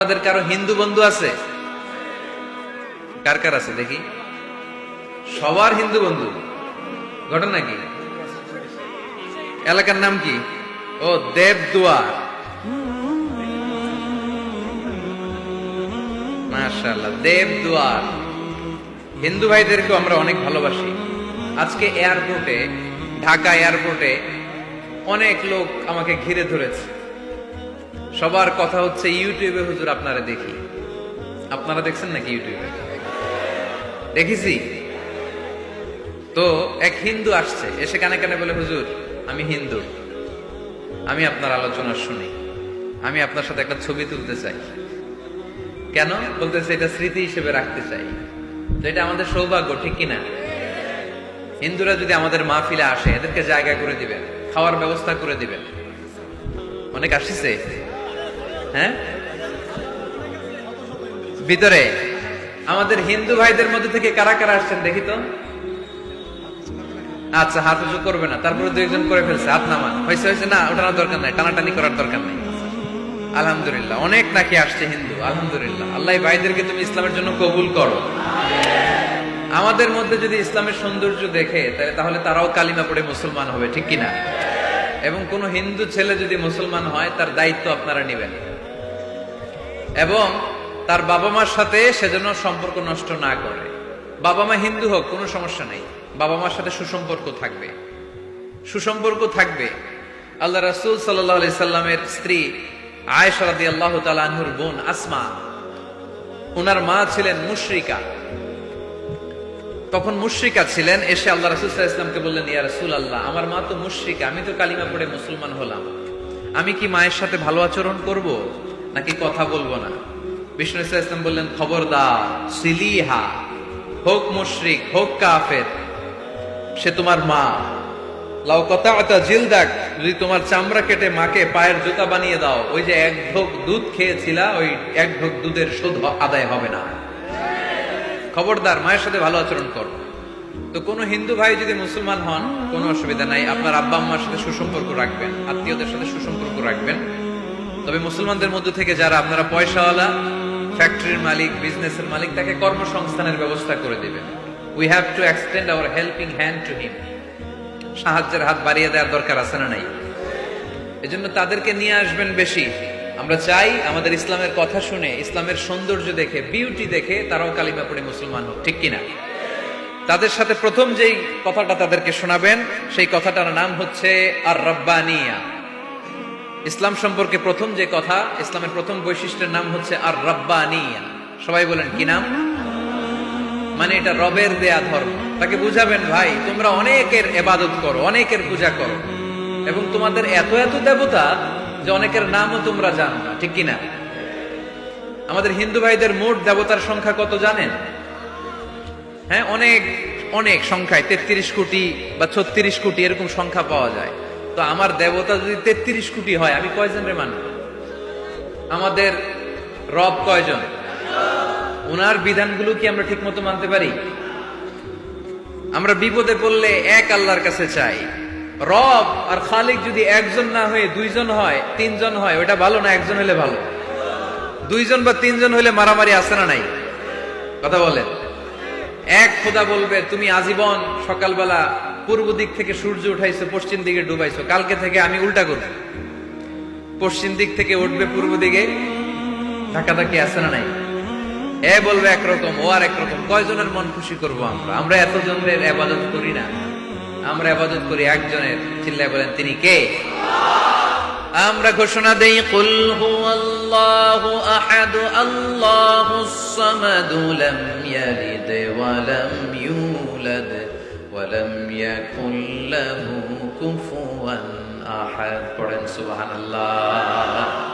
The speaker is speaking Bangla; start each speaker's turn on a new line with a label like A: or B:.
A: আমাদের কারও হিন্দু বন্ধু আছে? কার কার আছে দেখি? সবার হিন্দু বন্ধু। ঘটনা কি? এলাকার নাম কি? ও, দেবদুয়ার। মাশাআল্লাহ, দেবদুয়ার। হিন্দু ভাইদেরকে আমরা অনেক ভালোবাসি। আজকে এয়ারপোর্টে ঢাকা এয়ারপোর্টে অনেক লোক আমাকে ঘিরে ধরেছে। সবার কথা হচ্ছে, ইউটিউবে হুজুর আপনারা দেখি। আপনারা দেখছেন নাকি ইউটিউবে? দেখেছি। তো এক হিন্দু আসছে, এসে কানে কানে বলে, হুজুর, আমি হিন্দু। আমি আপনার আলোচনা শুনি। আমি আপনার সাথে একটা ছবি তুলতে চাই। কেন? বলতেছে, এটা স্মৃতি হিসেবে রাখতে চাই। তো এটা আমাদের সৌভাগ্য, ঠিক কিনা হিন্দুরা যদি আমাদের মা মাহফিলে আসে, এদেরকে জায়গা করে দিবেন, খাওয়ার ব্যবস্থা করে দিবেন। অনেক আসিছে। হ্যাঁ? ভিতরে। আমাদের হিন্দু ভাইদের মধ্যে থেকে কারা কারা আসছেন দেখি তো? আচ্ছা হাত উঁচু করবে না। তারপরে দুই একজন করে ফেলছে, হাত নামান। হয়েছে হয়েছে, না, ওঠানোর দরকার নাই, টানাটানি করার দরকার নাই। আলহামদুলিল্লাহ, অনেক নাকি আসছে হিন্দু, আলহামদুলিল্লাহ। আল্লাহ ভাইদেরকে তুমি ইসলামের জন্য কবুল করো। আমাদের মধ্যে যদি ইসলামের সৌন্দর্য দেখে তাহলে তারাও কালিমা পড়ে মুসলমান হবে, ঠিক কিনা? এবং কোন হিন্দু ছেলে যদি মুসলমান হয়, তার দায়িত্ব আপনারা নেবেন। এবং তার বাবা মার সাথে সেজন্য সম্পর্ক নষ্ট না করে। বাবা মা হিন্দু হোক, কোনো সমস্যা নেই। বাবা মার সাথে সুসম্পর্ক থাকবে। সুসম্পর্ক থাকবে। আল্লাহ রাসূল আলাইহি সাল্লামের স্ত্রী আয়েশা রাদিয়াল্লাহু তাআলা আনহুর বোন আসমা। ওনার মা ছিলেন মুশরিকা। তখন মুশরিকা ছিলেন, এসে আল্লাহ রাসূল ইসলামকে বললেন, ইয়া রাসূল আল্লাহ আমার মা তো মুশরিকা, আমি তো কালিমা পড়ে মুসলমান হলাম। আমি কি মায়ের সাথে ভালো আচরণ করব? নাকি কথা বলব না। বিষ্ণু ইসলাম বললেন, খবরদার, সিলিহা, হোক মুশরিক, হোক কাফের, সে তোমার মা। লাউ কথা জিলদাক, যদি তোমার চামড়া কেটে মাকে পায়ের জুতা বানিয়ে দাও, ওই যে এক ঢোক দুধ খেয়েছিলা, ওই এক ঢোক দুধের শোধ আদায় হবে না। খবরদার, মায়ের সাথে ভালো আচরণ করো। তো কোনো হিন্দু ভাই যদি মুসলমান হন, কোনো অসুবিধা নাই। আপনার আব্বা আম্মার সাথে সুসম্পর্ক রাখবেন, আত্মীয়দের সাথে সুসম্পর্ক রাখবেন। তবে মুসলমানদের মধ্যে থেকে যারা আপনারা পয়সাওয়ালা ফ্যাক্টরির মালিক বিজনেসের মালিক, তাকে কর্মসংস্থানের ব্যবস্থা করে দেবেন। We have to extend our helping hand to him সাহায্যের হাত বাড়িয়ে দেওয়ার দরকার আছে না নাই? এজন্য তাদেরকে নিয়ে আসবেন বেশি। আমরা চাই আমাদের ইসলামের কথা শুনে, ইসলামের সৌন্দর্য দেখে বিউটি দেখে তারাও কালিমা পড়ে মুসলমান হোক, ঠিক কিনা? তাদের সাথে প্রথম যেই কথাটা তাদেরকে শোনাবেন, সেই কথাটার নাম হচ্ছে আর রব্বানিয়া ইসলাম সম্পর্কে প্রথম যে কথা, ইসলামের প্রথম বৈশিষ্ট্যের নাম হচ্ছে আর রব্বানিয়া সবাই বলেন, কি নাম? মানে এটা রবের দেয়া ধর্ম। তাকে বুঝাবেন, ভাই, তোমরা অনেকের এবাদত করো, অনেকের পূজা করো এবং তোমাদের এত এত দেবতা যে অনেকের নামও তোমরা জানো না, ঠিক কিনা? আমাদের হিন্দু ভাইদের মোট দেবতার সংখ্যা কত জানেন? হ্যাঁ অনেক অনেক সংখ্যায়, তেত্রিশ কোটি বা ছত্রিশ কোটি এরকম সংখ্যা পাওয়া যায়। তো আমার দেবতা যদি তেত্রিশ কোটি হয়, আমি কয়জন রে মানব? আমাদের রব কয়জন? ওনার বিধানগুলো কি আমরা ঠিক মতো মানতে পারি? আমরা বিপদে পড়লে এক আল্লাহর কাছে চাই। রব আর খালিক যদি একজন না হয়ে দুইজন হয়, তিনজন হয়, ওটা ভালো না একজন হলে ভালো? দুইজন বা তিনজন হলে মারামারি আসে না নাই? কথা বলেন। এক খোদা বলবে, তুমি আজীবন সকালবেলা পূর্ব দিক থেকে সূর্য উঠাইছো, পশ্চিম দিকে ডুবাইছো। কালকে থেকে আমি উল্টা করব। পশ্চিম দিক থেকে উঠবে পূর্ব দিকে। ধাক্কাধাক্কি আছে না নাই? এ বলবে একরকম, ও আর একরকম। কয়জনের মন খুশি করব আমরা? আমরা এতজনের আবাদত করি না। আমরা আবাদত করি একজনের। চিল্লায় বলেন, তিনি কে? আমরা ঘোষণা দেই, কুল হুয়াল্লাহু আহাদ আল্লাহুস সামাদ লাম ইয়ালিদ ওয়া লাম ইউলাদ। ولم يكن له كفوا أحد. قرن سبحان الله.